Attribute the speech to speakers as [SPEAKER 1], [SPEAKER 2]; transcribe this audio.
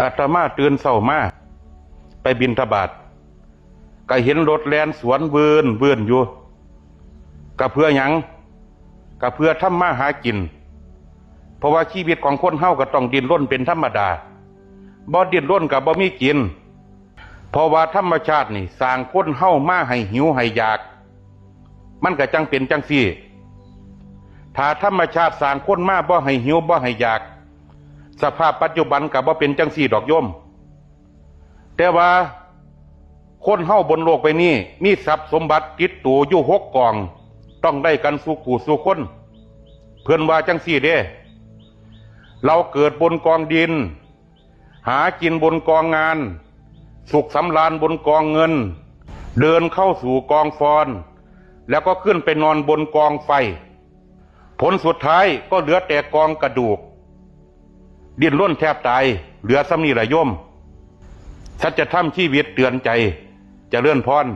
[SPEAKER 1] อาตมาตื่นเศร้ามาไปบินทบาทก็เห็นรถแลนสวนเวินเวินอยู่ก็เพื่อหยังก็เพื่อทำมาหากิน เพราะว่าชีวิตของคนเฮาก็ต้องดินร่นเป็นธรรมดาบ่ดินร่นกับบ่มีกิน เพราะว่าธรรมชาตินี่สร้างคนเฮามาให้หิวให้อยาก มันก็จังเป็นจังซี่ถ้าธรรมชาติสร้างคนมาบ่ให้หิวบ่ให้อยาก สภาพปัจจุบันกับบ่เป็นจังซี่ดอกโยมแต่ว่าคนเฮาบนโลกไปนี้มีทรัพย์สมบัติติดตัวอยู่หกกอง ต้องได้กันสู่ขู่สู่คน เพื่อนว่าจังซี่เด้ เราเกิดบนกองดิน หากินบนกองงาน สุขสำราญบนกองเงิน เดินเข้าสู่กองฟอน แล้วก็ขึ้นไปนอนบนกองไฟ ผลสุดท้ายก็เหลือแต่กองกระดูก ดิ้นร่นแทบตาย เหลือซ้ำนี่ละยมสัจธรรมชีวิตเตือนใจจะเลื่อนพร